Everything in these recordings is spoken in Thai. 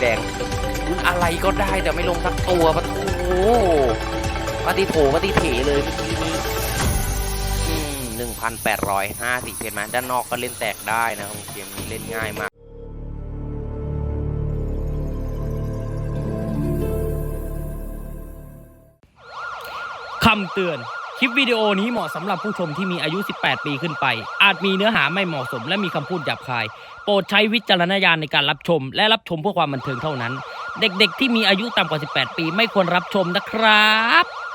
แดงรุ่นอะไรก็ได้แต่ไม่ลงสักตัวปะโถปฏิโถปฏิเถเลยเมื่อกี้นี้หนึ่งพันแปดร้อยห้าสิบเห็นไหมด้านนอกก็เล่นแตกได้นะครับเกมนี้เล่นง่ายมากคำเตือน คลิปวิดีโอนี้เหมาะสำหรับผู้ชมที่มีอายุ 18 ปีขึ้นไป อาจมีเนื้อหาไม่เหมาะสมและมีคำพูดหยาบคาย โปรดใช้วิจารณญาณในการรับชม และรับชมเพื่อความบันเทิงเท่านั้น เด็กๆ ที่มีอายุต่ำกว่า 18 ปีไม่ควรรับชมนะครับ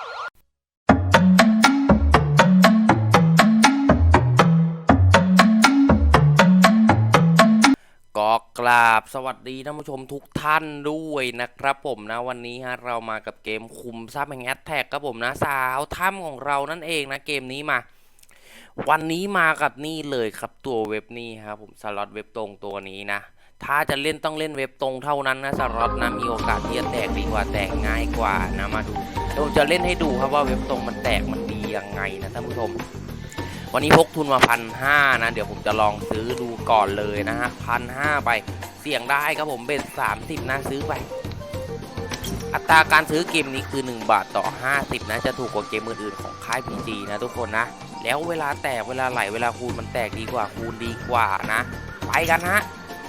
ราบสวัสดีท่านผู้ชมทุกท่านด้วยนะครับผมนะวันนี้ฮะเรามากับเกมคุมทรัพย์แห่งแอดแท็กครับผมนะสาวถ้ำของเรานั่นเองนะเกมนี้มา วันนี้มากับนี่เลยครับตัวเว็บนี่ครับผมสล็อตเว็บตรงตัวนี้นะ ถ้าจะเล่นต้องเล่นเว็บตรงเท่านั้นนะสล็อตนะมีโอกาสที่จะแตกดีกว่าแตกง่ายกว่านะมาดูเดี๋ยวผมจะเล่นให้ดูครับว่าเว็บตรงมันแตกมันดียังไงนะท่านผู้ชม วันนี้พกทุนมาพันห้านะ เดี๋ยวผมจะลองซื้อดูก่อนเลยนะฮะพันห้าไป เสี่ยงได้ครับผมเบ็ดสามสิบนะซื้อไป อัตราการซื้อเกมนี้คือ 1 บาทต่อ 50 นะ จะถูกกว่าเกมอื่นๆของค่าย PG นะทุกคนนะ แล้วเวลาแตกเวลาไหลเวลาคูณมันแตกดีกว่าคูณดีกว่านะ ไปกันฮะ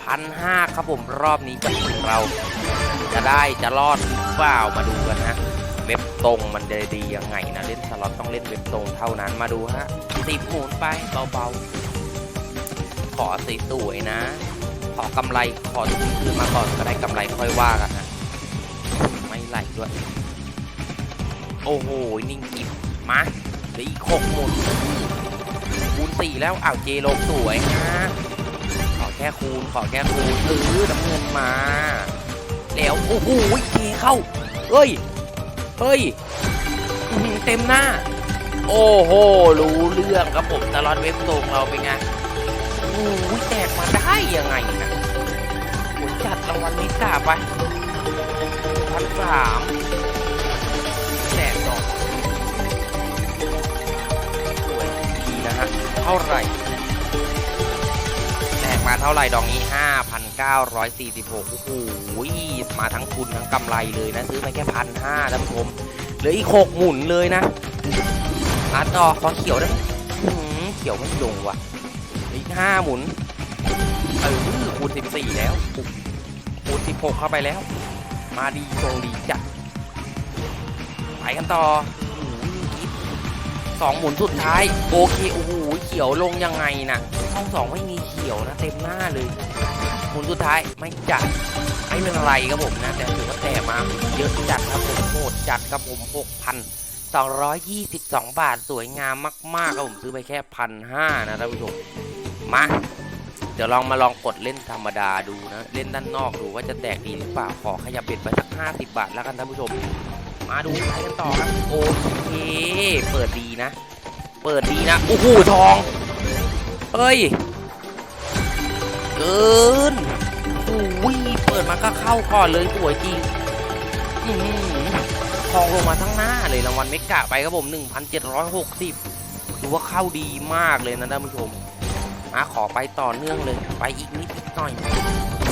พันห้าครับผมรอบนี้จะของเราจะได้จะรอดหรือเปล่ามาดูกัน ตรงมันจะดียังไงนะ เล่นสล็อตต้องเล่นเว็บตรงเท่านั้นมาดูฮะสิบหมุนไปเบาๆ ขอสสวยๆนะ ขอกำไรขอทุนคืนมาก่อนก็ได้กำไรค่อยว่ากันนะไม่ไหลด้วย โอ้โห นิ่งกิบมาเหลืออีกหกหมุนคูณสี่แล้วอ้าวเจลงสวยนะขอแค่คูณขอแค่คูณเออน้ำเงินมา แล้วโอ้โหเจเข้าเฮ้ย เฮ้ยอื้อหือเต็มหน้า โอ้โห รู้เรื่องครับผมตลอดเว็บตรงเราเป็นไงโอ้โหแตกมาได้ยังไงนะโอ้ยจัดรางวัลนิกาไปพันสามแตกดอกสวยดีนะฮะเท่าไหร่แตก มาเท่าไหร่ดอกนี้ 5,946 โอ้โห มาทั้งทุนทั้งกำไรเลยนะ ซื้อไปแค่พันห้าท่านผู้ชมเหลืออีกหกหมุนเลยนะมาต่อขอเขียวได้เขียวไม่ลงว่ะอีกห้าหมุนเออคูณสิบสี่แล้วคูณสิบหกเข้าไปแล้ว มาดีทรงดีจัดไปกันต่อสองหมุนสุดท้ายโอเคโอ้โห ขียวลงยังไงน่ะช่องสองไม่มีเขียวนะเต็มหน้าเลยหมุนสุดท้ายไม่จัดไม่เป็นไรครับผมนะแต่ถือว่าแต่มาเยอะจัดครับผมโหดจัดครับผมหกพันสองร้อยยี่สิบสองบาทสวยงามมากๆครับผมซื้อไปแค่พันห้านะท่านผู้ชมมาเดี๋ยวลองมาลองกดเล่นธรรมดาดูนะ เล่นด้านนอกดูว่าจะแตกดีหรือเปล่าขอขยับเบ็ดไปสัก 50 บาทแล้วกันท่านผู้ชม มาดูไปกันต่อครับ โอเค เปิดดีนะ เปิดดีนะโอ้โหทอง เฮ้ย เกินโอ้ยเปิดมาก็เข้าก่อนเลยสวยจริงทองลงมาทั้งหน้าเลยรางวัลเมกะไปครับผม 1,760ถือว่าเข้าดีมากเลยนะท่านผู้ชมมาขอไปต่อเนื่องเลย ไปอีกนิดหน่อย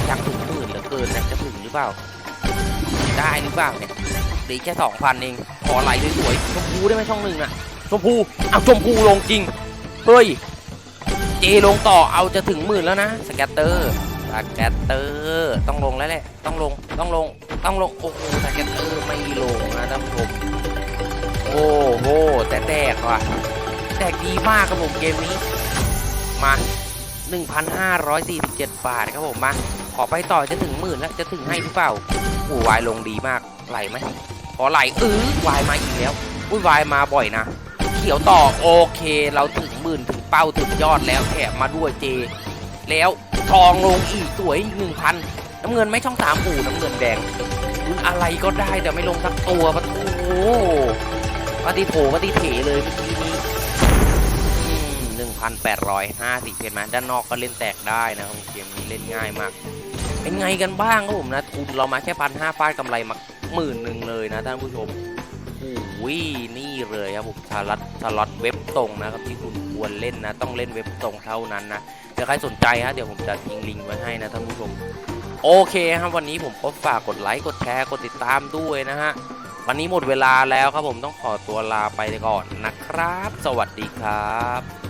อยากถึงหมื่นเหลือเกินนะจะถึงหรือเปล่า ได้หรือเปล่าเนี่ยเหลือแค่สองพันเอง ขอไหลสวยๆชมพูได้ไหมช่องหนึ่งน่ะ มพูเอาชมพูลงจริง เฮ้ย เจลงต่อเอาจะถึงหมื่นแล้วนะ สแกตเตอร์สแกตเตอร์ต้องลงแล้วแหละ ต้องลง ต้องลง ต้องลง โอ้โหสแกตเตอร์ไม่ลงนะท่านผู้ชมโอ้โหแต่แตกว่ะ แตกดีมากครับผมเกมนี้ มา 1,547 บาทครับผมมา ขอไปต่อจะถึงหมื่นแล้ว จะถึงให้หรือเปล่าโอ้วายลงดีมาก ไหลไหมขอไหลเออวายมาอีกแล้วอุ้ยวายมาบ่อยนะ ขียวต่อโอเค เราถึงหมื่นถึงเป้าถึงยอดแล้วแถมมาด้วยเจ แล้วทองลงอีกสวยหนึ่งพันน้ำเงินไม่ช่องสามอู่น้ำเงินแดงรุ่นอะไรก็ได้แต่ไม่ลงสักตัวปะโถปฏิโถปฏิเถเลยเมื่อกี้นี้หนึ่งพันแปดร้อยห้าสิบเห็นไหมด้านนอกก็เล่นแตกได้นะครับเกมนี้เล่นง่ายมาก เป็นไงกันบ้างครับผมนะทุนเรามาแค่พันห้าฟาดกำไรมาหมื่นหนึ่งเลยนะท่านผู้ชม นี่เลยครับผมสลัดสล็อตเว็บตรงนะครับที่คุณควรเล่นนะ ต้องเล่นเว็บตรงเท่านั้นนะเดี๋ยวใครสนใจฮะเดี๋ยวผมจะทิ้งลิงก์ไว้ให้นะท่านผู้ชมโอเคครับวันนี้ผมก็ฝากกดไลค์กดแชร์กดติดตามด้วยนะฮะวันนี้หมดเวลาแล้วครับผมต้องขอตัวลาไปก่อนนะครับ สวัสดีครับ